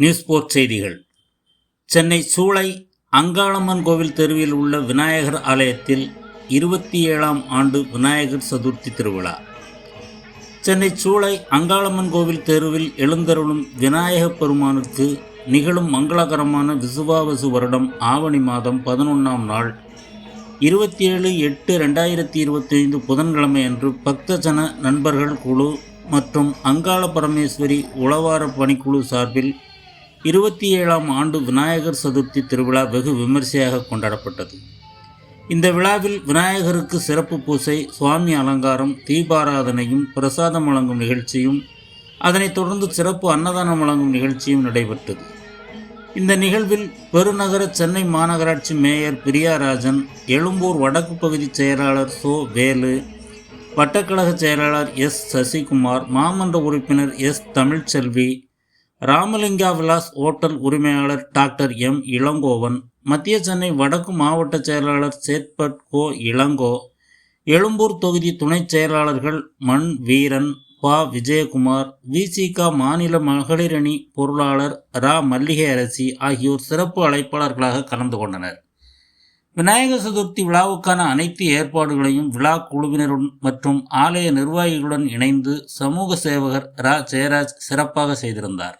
News board செய்திகள். சென்னை சூளை அங்காளம்மன் கோவில் தெருவில் உள்ள விநாயகர் ஆலயத்தில் இருபத்தி ஏழாம் ஆண்டு விநாயகர் சதுர்த்தி திருவிழா. சென்னை சூளை அங்காளம்மன் கோவில் தெருவில் எழுந்தருளும் விநாயகப் பெருமானுக்கு நிகழும் மங்களகரமான விசுவாவசு வருடம் ஆவணி மாதம் பதினொன்றாம் நாள் இருபத்தி ஏழு எட்டு ரெண்டாயிரத்தி இருபத்தி ஐந்து புதன்கிழமை அன்று பக்தஜன நண்பர்கள் குழு மற்றும் அங்காள பரமேஸ்வரி உளவார பணிக்குழு சார்பில் இருபத்தி ஏழாம் ஆண்டு விநாயகர் சதுர்த்தி திருவிழா வெகு விமரிசையாக கொண்டாடப்பட்டது. இந்த விழாவில் விநாயகருக்கு சிறப்பு பூசை சுவாமி அலங்காரம் தீபாராதனையும் பிரசாதம் வழங்கும் நிகழ்ச்சியும் அதனைத் தொடர்ந்து சிறப்பு அன்னதானம் வழங்கும் நிகழ்ச்சியும் நடைபெற்றது. இந்த நிகழ்வில் பெருநகர சென்னை மாநகராட்சி மேயர் பிரியாராஜன் எழும்பூர் வடக்கு பகுதி செயலாளர் சோ. வேலு வட்டக்கழக செயலாளர் எஸ். சசிகுமார் மாமன்ற உறுப்பினர் எஸ். தமிழ்ச்செல்வி ராமலிங்கா விலாஸ் ஓட்டல் உரிமையாளர் டாக்டர் எம். இளங்கோவன் மத்திய சென்னை வடக்கு மாவட்ட செயலாளர் சேத்பட் கோ. இளங்கோ எழும்பூர் தொகுதி துணைச் செயலாளர்கள் மண் வீரன் பா. விஜயகுமார் விசிக மாநில மகளிரணி அணி பொருளாளர் ரா. மல்லிகை அரசி ஆகியோர் சிறப்பு அழைப்பாளர்களாக கலந்து கொண்டனர். விநாயகர் சதுர்த்தி விழாவுக்கான அனைத்து ஏற்பாடுகளையும் விழா குழுவினருடன் மற்றும் ஆலய நிர்வாகிகளுடன் இணைந்து சமூக சேவகர் ரா. ஜெயராஜ் சிறப்பாக செய்திருந்தார்.